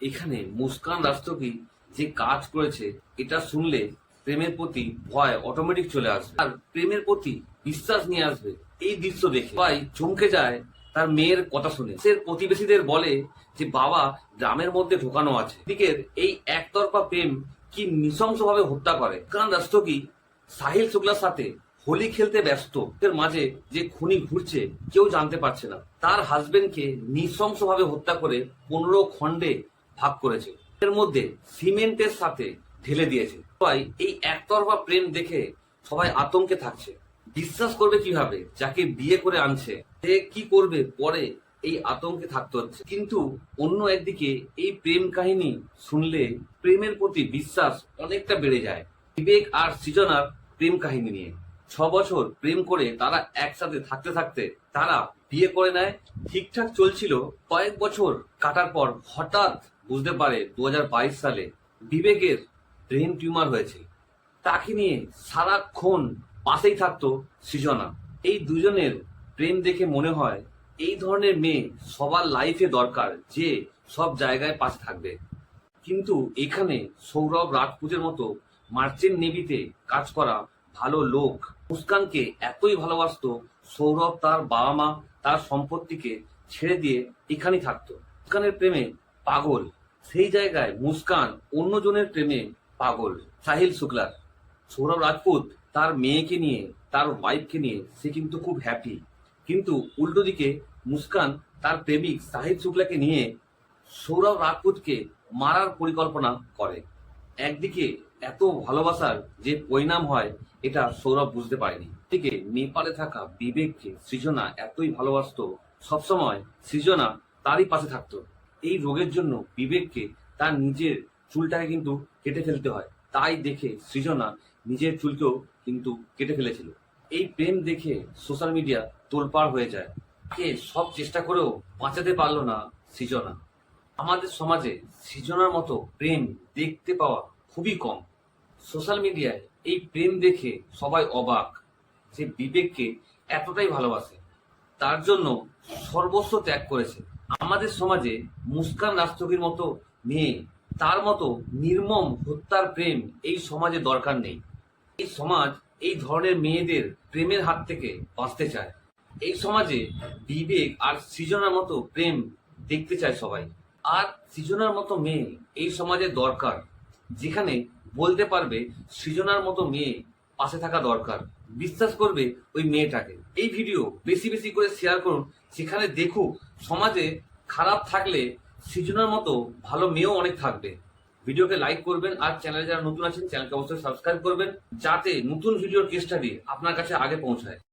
এখানে মুস্কান রাষ্ট্রপতি যে কাজ করেছে, এটা শুনলে প্রেমের প্রতি ভয় অটোমেটিক চলে আসবে। আর প্রেমের প্রতি বিশ্বাস নিয়ে আসবে, এই দৃশ্য দেখে। ভাই চমকে যায় তার মেয়ের কথা শুনে। সে প্রতিবেশীদের বলে যে, বাবা, গ্রামের মধ্যে ঢোকানো আছে। দিকের এই একতরফা প্রেম কি নৃশংসভাবে হত্যা করে। কারণ রাষ্ট্রকি সাহিল শুক্লার সাথে হোলি খেলতে ব্যস্ত। এর মাঝে যে খুনি ঘুরছে, কেউ জানতে পারছে না। তার হাজবেন্ডকে নৃশংসভাবে হত্যা করে পনেরো খণ্ডে ভাগ করেছে। এর মধ্যে সিমেন্টের সাথে ঢেলে দিয়েছে। সবাই এই একতরফা প্রেম দেখে সবাই আতঙ্কে থাকছে। বিশ্বাস করবে কীভাবে? যাকে বিয়ে করে আনছে। সে কি করবে পরে এই আতঙ্কে থাকতে হচ্ছে। কিন্তু অন্য একদিকে এই প্রেম কাহিনী শুনলে প্রেমের প্রতি বিশ্বাস অনেকটা বেড়ে যায়। বিবেক আর সৃজনার প্রেম কাহিনী নিয়ে। ছ বছর প্রেম করে তারা একসাথে থাকতে থাকতে তারা বিয়ে করে নেয়। ঠিকঠাক চলছিল। কয়েক বছর কাটার পর হঠাৎ বুঝতে পারে দু হাজার বাইশ সালে বিবেকের ব্রেন টিউমার হয়েছে। তাকে নিয়ে সারাক্ষণ পাশেই থাকতো সৃজনা। এই দুজনের প্রেম দেখে মনে হয় এই ধরনের মেয়ে সবার লাইফে দরকার, যে সব জায়গায় পাশে থাকবে। কিন্তু এখানে সৌরভ রাজপুতের মতো মার্চেন্ট নেভিতে কাজ করা ভালো লোক মুস্কানকে এতই ভালোবাসত, সৌরভ তার বাবা মা তার সম্পত্তিকে ছেড়ে দিয়ে এখানেই থাকতো। মুস্কানের প্রেমে পাগল। সেই জায়গায় মুস্কান অন্যজনের প্রেমে পাগল। সাহিল শুক্লার। সৌরভ রাজপুত তার মেয়েকে নিয়ে, তার ওয়াইফকে নিয়ে সে কিন্তু খুব হ্যাপি কিন্তু উল্টো দিকে মুস্কান তার প্রেমিক সাহিদ শুক্লাকে নিয়ে সৌরভ রাজপুতকে মারার পরিকল্পনা করে। একদিকে এত ভালোবাসার যে পরিণাম হয়, এটা সৌরভ বুঝতে পারেনি। দিকে নেপালে থাকা বিবেককে সৃজনা এতই ভালোবাসতো, সবসময় সৃজনা তারই পাশে থাকতো। এই রোগের জন্য বিবেককে তার নিজের চুলটাকে কিন্তু কেটে ফেলতে হয়। তাই দেখে সৃজনা নিজের চুলকেও কিন্তু কেটে ফেলেছিল। এই প্রেম দেখে সোশ্যাল মিডিয়া তোলপাড় হয়ে যায়। কে সব চেষ্টা করেও বাঁচাতে পারল না সৃজনা। আমাদের সমাজে সৃজনার মতো প্রেম দেখতে পাওয়া খুবই কম। সোশ্যাল মিডিয়ায় এই প্রেম দেখে সবাই অবাক যে বিবেককে এতটাই ভালোবাসে। তার জন্য সর্বস্ব ত্যাগ করেছে। আমাদের সমাজে মুস্কান রাষ্ট্রপতির মতো মেয়ে, তার মতো নির্মম হত্যার প্রেম এই সমাজে দরকার নেই। এই সমাজ এই ধরনের মেয়েদের প্রেমের হাত থেকে বাঁচতে চায়। এই সমাজে বিবেক আর সৃজনার মতো প্রেম দেখতে চায় সবাই। আর সৃজনার মতো মেয়ে এই সমাজে দরকার, যেখানে বলতে পারবে সৃজনার মতো মেয়ে পাশে থাকা দরকার। বিশ্বাস করবে ওই মেয়েটাকে। এই ভিডিও বেশি বেশি করে শেয়ার করুন সেখানে দেখুক সমাজে খারাপ থাকলে সৃজনার মতো ভালো মেয়েও অনেক থাকবে। ভিডিওকে লাইক করবেন আর চ্যানেলে যারা নতুন আছেন চ্যানেলকে অবশ্যই সাবস্ক্রাইব করবেন, যাতে নতুন ভিডিওর কেস স্টাডি আপনার কাছে আগে পৌঁছায়।